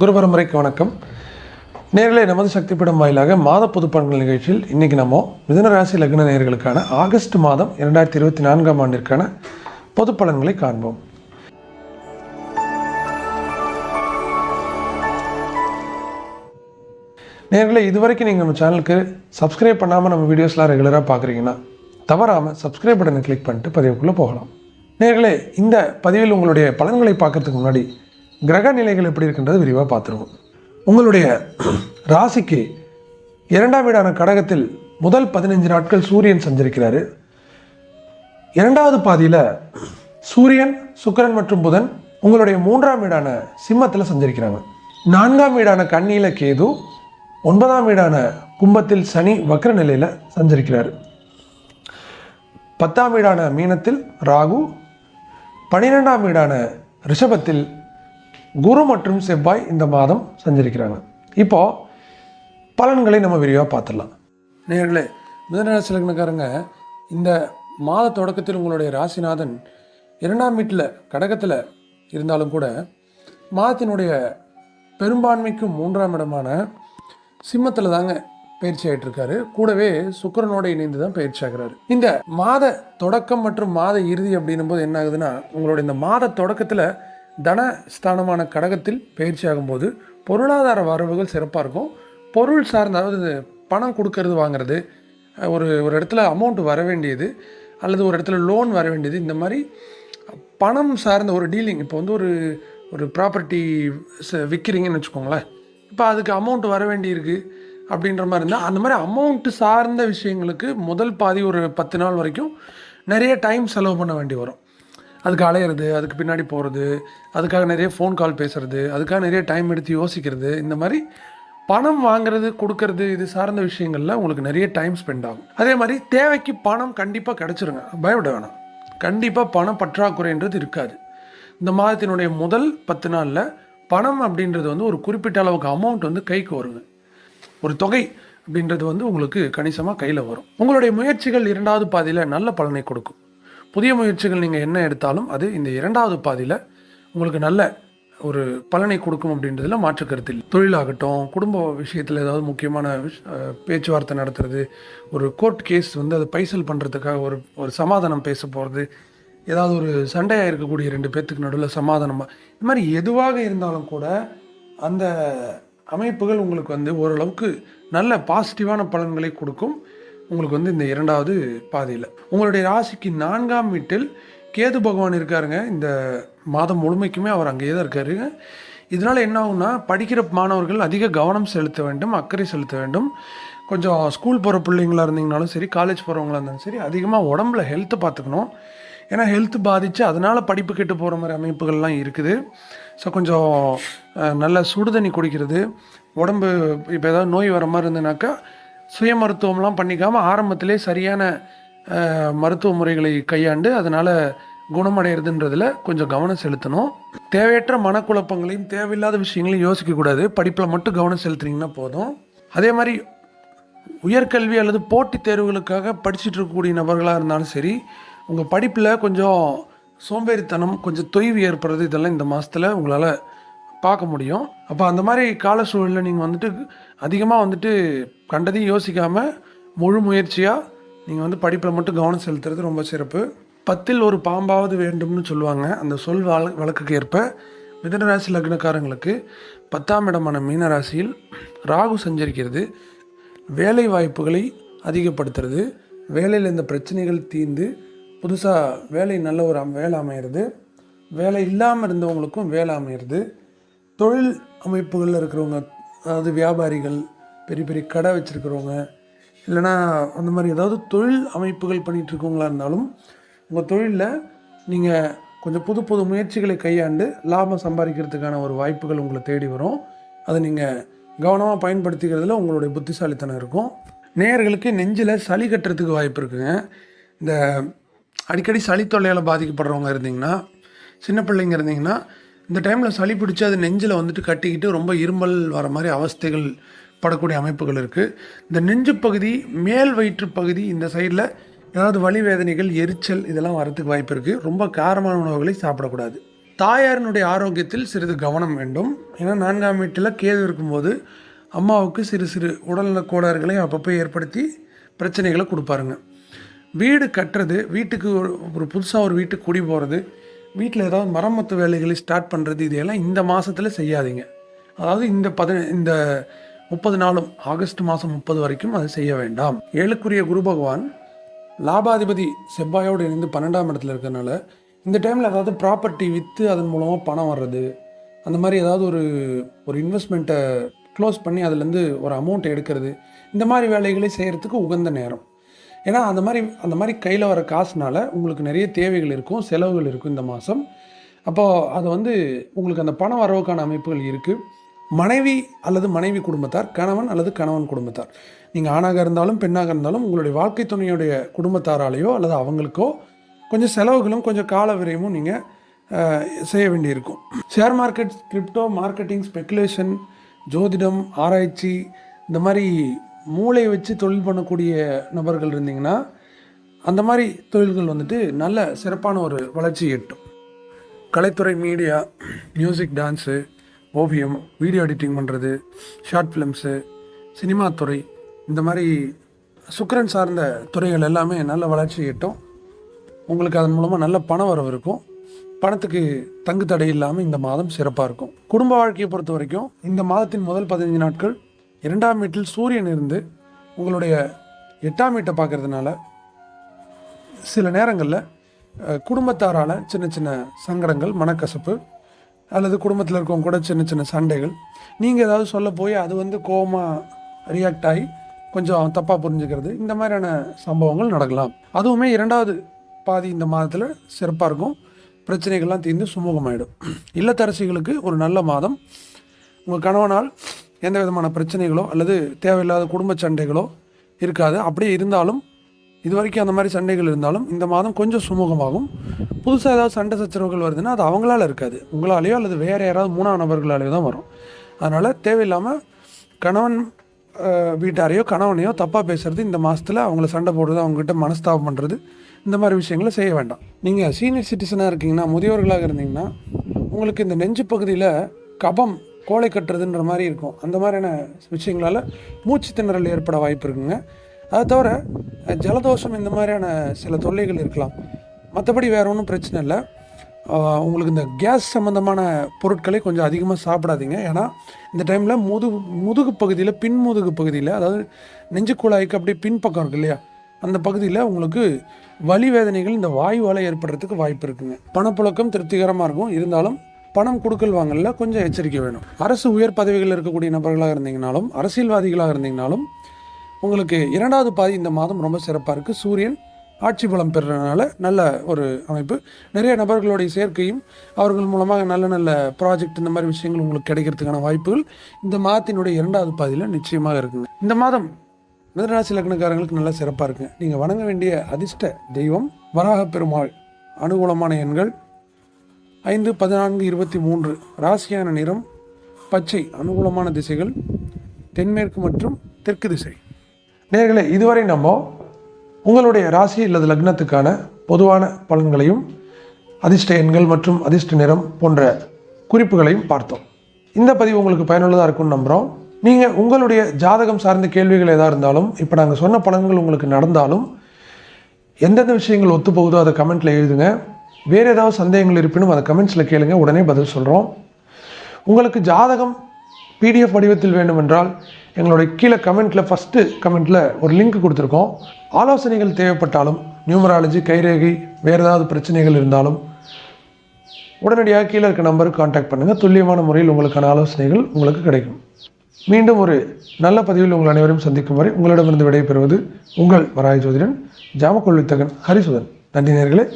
குரு பரம்பரைக்கு வணக்கம். நேர்களை நமது சக்தி வாயிலாக மாத பொதுப்பலன்கள் நிகழ்ச்சியில் இன்றைக்கி நம்ம மிதுன ராசி லக்ன நேர்களுக்கான ஆகஸ்ட் மாதம் இரண்டாயிரத்தி இருபத்தி நான்காம் ஆண்டிற்கான பொது பலன்களை காண்போம். நேர்களை இதுவரைக்கும் நீங்கள் நம்ம சேனலுக்கு சப்ஸ்கிரைப் பண்ணாமல் நம்ம வீடியோஸ்லாம் ரெகுலராக பார்க்குறீங்கன்னா தவறாமல் சப்ஸ்கிரைப் பட்டனை கிளிக் பண்ணிட்டு பதிவுக்குள்ளே போகலாம். நேர்களே இந்த பதிவில் உங்களுடைய பலன்களை பார்க்கறதுக்கு முன்னாடி கிரக நிலைகள் எப்படி இருக்கின்றது விரிவாக பார்த்துருவோம். உங்களுடைய ராசிக்கு இரண்டாம் வீடான கடகத்தில் முதல் பதினஞ்சு நாட்கள் சூரியன் சஞ்சரிக்கிறாரு. இரண்டாவது பாதியில் சூரியன் சுக்கிரன் மற்றும் புதன் உங்களுடைய மூன்றாம் வீடான சிம்மத்தில் சஞ்சரிக்கிறாங்க. நான்காம் வீடான கண்ணியில் கேது ஒன்பதாம் வீடான கும்பத்தில் சனி வக்ர நிலையில் சஞ்சரிக்கிறார். பத்தாம் வீடான மீனத்தில் ராகு பன்னிரெண்டாம் வீடான ரிஷபத்தில் குரு மற்றும் செவ்வாய் இந்த மாதம் சஞ்சரிக்கிறாங்க. இப்போ பலன்களை நம்ம விரிவாக பார்த்துடலாம். நேர்களே மிதனராசி லக்னக்காரங்க இந்த மாத தொடக்கத்தில் உங்களுடைய ராசிநாதன் இரண்டாம் வீட்டில் கடகத்தில் இருந்தாலும் கூட மாதத்தினுடைய பெரும்பான்மைக்கும் மூன்றாம் இடமான சிம்மத்தில் தாங்க பயிற்சி ஆகிட்டு இருக்காரு கூடவே சுக்கிரனோட இணைந்து தான் பயிற்சி ஆகிறாரு. இந்த மாத தொடக்கம் மற்றும் மாத இறுதி அப்படின்னும் போது என்ன ஆகுதுன்னா உங்களுடைய இந்த மாத தொடக்கத்தில் தன ஸ்தானமான கடகத்தில் பயிற்சி ஆகும்போது பொருளாதார வரவுகள் சிறப்பாக இருக்கும். பொருள் சார்ந்த அதாவது பணம் கொடுக்கறது வாங்குறது ஒரு ஒரு இடத்துல அமௌண்ட் வர வேண்டியது அல்லது ஒரு இடத்துல லோன் வர வேண்டியது இந்த மாதிரி பணம் சார்ந்த ஒரு டீலிங் இப்போ வந்து ஒரு ஒரு ப்ராப்பர்ட்டி விற்கிறீங்கன்னு வச்சுக்கோங்களேன். இப்போ அதுக்கு அமௌண்ட் வர வேண்டியிருக்கு அப்படின்ற மாதிரி இருந்தால் அந்த மாதிரி அமௌண்ட்டு சார்ந்த விஷயங்களுக்கு முதல் பாதி ஒரு பத்து நாள் வரைக்கும் நிறைய டைம் செலவு பண்ண வேண்டி வரும். அதுக்கு அலையிறது அதுக்கு பின்னாடி போகிறது அதுக்காக நிறைய ஃபோன் கால் பேசுகிறது அதுக்காக நிறைய டைம் எடுத்து யோசிக்கிறது இந்த மாதிரி பணம் வாங்குறது கொடுக்கறது இது சார்ந்த விஷயங்களில் உங்களுக்கு நிறைய டைம் ஸ்பெண்ட் ஆகும். அதே மாதிரி தேவைக்கு பணம் கண்டிப்பாக கிடச்சிருங்க. பயப்பட வேணாம். கண்டிப்பாக பணம் பற்றாக்குறைன்றது இருக்காது. இந்த மாதத்தினுடைய முதல் பத்து நாளில் பணம் அப்படின்றது வந்து ஒரு குறிப்பிட்ட அளவுக்கு அமௌண்ட் வந்து கைக்கு வருங்க ஒரு தொகை அப்படின்றது வந்து உங்களுக்கு கணிசமாக கையில் வரும். உங்களுடைய முயற்சிகள் இரண்டாவது பாதியில் நல்ல பலனை கொடுக்கும். புதிய முயற்சிகள் நீங்கள் என்ன எடுத்தாலும் அது இந்த இரண்டாவது பாதியில் உங்களுக்கு நல்ல ஒரு பலனை கொடுக்கும் அப்படின்றதுல மாற்று கருத்து இல்லை. தொழிலாகட்டும் குடும்ப விஷயத்தில் ஏதாவது முக்கியமான விஷ் பேச்சுவார்த்தை நடத்துறது ஒரு கோர்ட் கேஸ் வந்து அதை பைசல் பண்ணுறதுக்காக ஒரு ஒரு சமாதானம் பேச போகிறது ஏதாவது ஒரு சண்டையாக இருக்கக்கூடிய ரெண்டு பேர்த்துக்கு நடுவில் சமாதானமாக இது மாதிரி எதுவாக இருந்தாலும் கூட அந்த அமைப்புகள் உங்களுக்கு வந்து ஓரளவுக்கு நல்ல பாசிட்டிவான பலன்களை கொடுக்கும். உங்களுக்கு வந்து இந்த இரண்டாவது பாதியில். உங்களுடைய ராசிக்கு நான்காம் வீட்டில் கேது பகவான் இருக்காருங்க. இந்த மாதம் முழுமைக்குமே அவர் அங்கேயே தான் இருக்காருங்க இதனால் என்ன ஆகும்னா படிக்கிற மாணவர்கள் அதிக கவனம் செலுத்த வேண்டும் அக்கறை செலுத்த வேண்டும். கொஞ்சம் ஸ்கூல் போகிற பிள்ளைங்களா இருந்தீங்கனாலும் சரி காலேஜ் போகிறவங்களா இருந்தாலும் சரி அதிகமாக உடம்புல ஹெல்த்தை பார்த்துக்கணும். ஏன்னா ஹெல்த் பாதித்து அதனால் படிப்பு கெட்டு போகிற மாதிரி அமைப்புகள்லாம் இருக்குது. ஸோ கொஞ்சம் நல்ல சுடுதண்ணி குடிக்கிறது. உடம்பு இப்போ ஏதாவது நோய் வர மாதிரி இருந்ததுனாக்கா சுய மருத்துவம்லாம் பண்ணிக்காமல் ஆரம்பத்திலே சரியான மருத்துவ முறைகளை கையாண்டு அதனால் குணமடைகிறதுன்றதில் கொஞ்சம் கவனம் செலுத்தணும். தேவையற்ற மனக்குழப்பங்களையும் தேவையில்லாத விஷயங்களையும் யோசிக்கக்கூடாது படிப்பில் மட்டும் கவனம் செலுத்துனீங்கன்னா போதும். அதே மாதிரி உயர்கல்வி அல்லது போட்டித் தேர்வுகளுக்காக படிச்சுட்டு இருக்கக்கூடிய நபர்களாக இருந்தாலும் சரி உங்கள் படிப்பில் கொஞ்சம் சோம்பேறித்தனம் கொஞ்சம் தொய்வு ஏற்படுறது இதெல்லாம் இந்த மாதத்தில் உங்களால் பார்க்க முடியும். அப்போ அந்த மாதிரி கால சூழலில் நீங்கள் வந்துட்டு அதிகமாக வந்துட்டு கண்டதையும் யோசிக்காமல் முழு முயற்சியாக நீங்கள் வந்து படிப்பில் மட்டும் கவனம் செலுத்துறது ரொம்ப சிறப்பு. பத்தில் ஒரு பாம்பாவது வேண்டும்னு சொல்லுவாங்க. அந்த சொல் வழ வழக்குக்கு ஏற்ப மிதனராசி லக்னக்காரங்களுக்கு பத்தாம் இடமான மீனராசியில் ராகு சஞ்சரிக்கிறது. வேலை வாய்ப்புகளை அதிகப்படுத்துறது. வேலையில் இந்த பிரச்சனைகள் தீர்ந்து புதுசாக வேலை நல்ல ஒரு வேலை அமையிறது. வேலை இல்லாமல் இருந்தவங்களுக்கும் வேலை அமையிறது. தொழில் அமைப்புகளில் இருக்கிறவங்க அதாவது வியாபாரிகள் பெரிய பெரிய கடை வச்சுருக்கிறவங்க இல்லைன்னா அந்த மாதிரி ஏதாவது தொழில் அமைப்புகள் பண்ணிகிட்ருக்கவங்களா இருந்தாலும் உங்கள் தொழிலில் நீங்கள் கொஞ்சம் புது புது முயற்சிகளை கையாண்டு லாபம் சம்பாதிக்கிறதுக்கான ஒரு வாய்ப்புகள் உங்களை தேடி வரும். அதை நீங்கள் கவனமாக பயன்படுத்திக்கிறதுல உங்களுடைய புத்திசாலித்தனம் இருக்கும். நேயர்களுக்கு நெஞ்சில் சளி கட்டுறதுக்கு வாய்ப்பு இருக்குங்க. இந்த அடிக்கடி சளி தொல்லையால் பாதிக்கப்படுறவங்க இருந்தீங்கன்னா சின்ன பிள்ளைங்க இருந்தீங்கன்னா இந்த டைமில் சளி பிடிச்சி அது நெஞ்சில் வந்துட்டு கட்டிக்கிட்டு ரொம்ப இருமல் வர மாதிரி அவஸ்தைகள் படக்கூடிய அமைப்புகள் இருக்குது இந்த நெஞ்சு பகுதி மேல் வயிற்று பகுதி இந்த சைடில் ஏதாவது வலி வேதனைகள் எரிச்சல் இதெல்லாம் வரத்துக்கு வாய்ப்பு இருக்குது ரொம்ப காரமான உணவுகளை சாப்பிடக்கூடாது. தாயாரினுடைய ஆரோக்கியத்தில் சிறிது கவனம் வேண்டும். ஏன்னா நான்காம் வீட்டில் கேது இருக்கும்போது அம்மாவுக்கு சிறு சிறு உடல்நல கோளாறுகளை அப்பப்போ ஏற்படுத்தி பிரச்சனைகளை கொடுப்பாருங்க. வீடு கட்டுறது வீட்டுக்கு ஒரு ஒரு புதுசாக ஒரு வீட்டுக்கு குடி போகிறது வீட்டில் ஏதாவது மரமத்து வேலைகளை ஸ்டார்ட் பண்ணுறது இதையெல்லாம் இந்த மாதத்தில் செய்யாதீங்க. அதாவது இந்த பத இந்த முப்பது நாளும் ஆகஸ்ட் மாதம் முப்பது வரைக்கும் அதை செய்ய வேண்டாம். ஏழுக்குரிய குரு பகவான் லாபாதிபதி செவ்வாயோடு இணைந்து பன்னெண்டாம் இடத்துல இருக்கிறனால இந்த டைமில் ஏதாவது ப்ராப்பர்ட்டி விற்று அதன் மூலமாக பணம் வர்றது அந்த மாதிரி ஏதாவது ஒரு ஒரு இன்வெஸ்ட்மெண்ட்டை க்ளோஸ் பண்ணி அதுலேருந்து ஒரு அமௌண்ட் எடுக்கிறது இந்த மாதிரி வேலைகளை செய்கிறதுக்கு உகந்த நேரம். ஏன்னா அந்த மாதிரி அந்த மாதிரி கையில் வர காசுனால உங்களுக்கு நிறைய தேவைகள் இருக்கும் செலவுகள் இருக்கும் இந்த மாதம் அப்போது அது வந்து உங்களுக்கு அந்த பண வரவுக்கான அமைப்புகள் இருக்குது மனைவி அல்லது மனைவி குடும்பத்தார் கணவன் அல்லது கணவன் குடும்பத்தார். நீங்கள் ஆணாக இருந்தாலும் பெண்ணாக இருந்தாலும் உங்களுடைய வாழ்க்கை துணையுடைய குடும்பத்தாராலேயோ அல்லது அவங்களுக்கோ கொஞ்சம் செலவுகளும் கொஞ்சம் கால விரயமும் நீங்கள் செய்ய வேண்டியிருக்கும். Share market crypto marketing speculation ஜோதிடம் ஆராய்ச்சி இந்த மாதிரி மூளை வச்சு தொழில் பண்ணக்கூடிய நபர்கள் இருந்தீங்கன்னா அந்த மாதிரி தொழில்கள் வந்துட்டு நல்ல சிறப்பான ஒரு வளர்ச்சி எட்டும். கலைத்துறை மீடியா மியூசிக் டான்ஸு ஓவியம் வீடியோ எடிட்டிங் பண்ணுறது ஷார்ட் ஃபிலிம்ஸு சினிமா துறை இந்த மாதிரி சுக்கிரன் சார்ந்த துறைகள் எல்லாமே நல்ல வளர்ச்சி எட்டும். உங்களுக்கு அதன் மூலமாக நல்ல பண வரவு இருக்கும். பணத்துக்கு தங்கு தடை இல்லாமல் இந்த மாதம் சிறப்பாக இருக்கும். குடும்ப வாழ்க்கையை பொறுத்த வரைக்கும் இந்த மாதத்தின் முதல் பதினஞ்சு நாட்கள் இரண்டாம் வீட்டில் சூரியன் இருந்து உங்களுடைய எட்டாம் வீட்டை பார்க்கறதுனால சில நேரங்களில் குடும்பத்தாரால் சின்ன சின்ன சங்கடங்கள் மனக்கசப்பு அல்லது குடும்பத்தில் இருக்கவங்க கூட சின்ன சின்ன சண்டைகள். நீங்கள் ஏதாவது சொல்ல போய் அது வந்து கோபமாக ரியாக்ட் ஆகி கொஞ்சம் தப்பாக புரிஞ்சுக்கிறது. இந்த மாதிரியான சம்பவங்கள் நடக்கலாம். அதுவுமே இரண்டாவது பாதி இந்த மாதத்தில் சிறப்பாக இருக்கும். பிரச்சனைகள்லாம் தீர்ந்து சுமூகமாயிடும். இல்லத்தரசிகளுக்கு ஒரு நல்ல மாதம். உங்கள் கணவனால் எந்த விதமான பிரச்சனைகளோ அல்லது தேவையில்லாத குடும்ப சண்டைகளோ இருக்காது. அப்படியே இருந்தாலும் இது வரைக்கும் அந்த மாதிரி சண்டைகள் இருந்தாலும் இந்த மாதம் கொஞ்சம் சுமூகமாகும். புதுசாக ஏதாவது சண்டை சச்சரவுகள் வருதுன்னா அது அவங்களால இருக்காது. உங்களாலேயோ அல்லது வேறு யாராவது மூணாம் நபர்களாலேயோ தான் வரும். அதனால் தேவையில்லாமல் கணவன் வீட்டாரையோ கணவனையோ தப்பாக பேசுறது இந்த மாதத்தில் அவங்கள சண்டை போடுறது அவங்ககிட்ட மனஸ்தாபம் பண்ணுறது இந்த மாதிரி விஷயங்களை செய்ய வேண்டாம். நீங்கள் சீனியர் சிட்டிசனாக இருக்கீங்கன்னா முதியோர்களாக இருந்தீங்கன்னா உங்களுக்கு இந்த நெஞ்சு பகுதியில் கபம் கோலை கட்டுறதுன்ற மாதிரி இருக்கும். அந்த மாதிரியான விஷயங்களால் மூச்சு திணறல் ஏற்பட வாய்ப்பு இருக்குங்க. அதை தவிர ஜலதோஷம் இந்த மாதிரியான சில தொல்லைகள் இருக்கலாம். மற்றபடி வேறு ஒன்றும் பிரச்சனை இல்லை. உங்களுக்கு இந்த கேஸ் சம்மந்தமான பொருட்களை கொஞ்சம் அதிகமாக சாப்பிடாதீங்க. ஏன்னா இந்த டைமில் முதுகு முதுகு பகுதியில் பின் முதுகு பகுதியில் அதாவது நெஞ்சு குழாய்க்கு அப்படியே பின்பக்கம் இருக்கு இல்லையா? அந்த பகுதியில் உங்களுக்கு வலி வேதனைகள் இந்த வாயுவால் ஏற்படுறதுக்கு வாய்ப்பு இருக்குங்க. பணப்புழக்கம் திருப்திகரமாக இருக்கும். இருந்தாலும் பணம் கொடுக்கல் வாங்கல கொஞ்சம் எச்சரிக்கை வேணும். அரசு உயர் பதவிகளில் இருக்கக்கூடிய நபர்களாக இருந்தீங்கனாலும் அரசியல்வாதிகளாக இருந்தீங்கனாலும் உங்களுக்கு இரண்டாவது பாதி இந்த மாதம் ரொம்ப சிறப்பாக இருக்குது சூரியன் ஆட்சி பலம் பெறுறதுனால நல்ல ஒரு அமைப்பு. நிறைய நபர்களுடைய சேர்க்கையும் அவர்கள் மூலமாக நல்ல நல்ல ப்ராஜெக்ட் இந்த மாதிரி விஷயங்கள் உங்களுக்கு கிடைக்கிறதுக்கான வாய்ப்புகள் இந்த மாதத்தினுடைய இரண்டாவது பாதியில் நிச்சயமாக இருக்குங்க. இந்த மாதம் மிதராசி லக்னக்காரங்களுக்கு நல்ல சிறப்பாக இருக்குங்க நீங்கள் வணங்க வேண்டிய அதிர்ஷ்ட தெய்வம் வராக பெருமாள் அனுகூலமான எண்கள் ஐந்து பதினான்கு இருபத்தி மூன்று ராசியான நிறம் பச்சை அனுகூலமான திசைகள் தென்மேற்கு மற்றும் தெற்கு திசை. நேர்களை இதுவரை நம்ம உங்களுடைய ராசி அல்லது லக்னத்துக்கான பொதுவான பலன்களையும் அதிர்ஷ்ட எண்கள் மற்றும் அதிர்ஷ்ட நிறம் போன்ற குறிப்புகளையும் பார்த்தோம். இந்த பதிவு உங்களுக்கு பயனுள்ளதாக இருக்கும்னு நம்புகிறோம் நீங்கள் உங்களுடைய ஜாதகம் சார்ந்த கேள்விகள் எதாக இருந்தாலும் இப்போ நாங்கள் சொன்ன பலன்கள் உங்களுக்கு நடந்தாலும் எந்தெந்த விஷயங்கள் ஒத்து போகுதோ அதை கமெண்ட்டில் எழுதுங்க. வேறு ஏதாவது சந்தேகங்கள் இருப்பினும் அதை கமெண்ட்ஸில் கேளுங்க. உடனே பதில் சொல்கிறோம் உங்களுக்கு ஜாதகம் பிடிஎஃப் வடிவத்தில் வேண்டுமென்றால் எங்களுடைய கீழே கமெண்ட்டில் ஃபஸ்ட்டு கமெண்ட்டில் ஒரு லிங்க் கொடுத்துருக்கோம். ஆலோசனைகள் தேவைப்பட்டாலும் நியூமராலஜி கைரேகை வேறு ஏதாவது பிரச்சனைகள் இருந்தாலும் உடனடியாக கீழே இருக்க நம்பருக்கு காண்டாக்ட் பண்ணுங்கள் துல்லியமான முறையில் உங்களுக்கான ஆலோசனைகள் உங்களுக்கு கிடைக்கும். மீண்டும் ஒரு நல்ல பதிவில் உங்கள் அனைவரையும் சந்திக்கும் வரை உங்களிடமிருந்து விடைபெறுவது உங்கள் வராய் ஜோதிடன் ஜாமக்கொள்வித்தகன் ஹரிசுதன். நன்றி நேர்களே.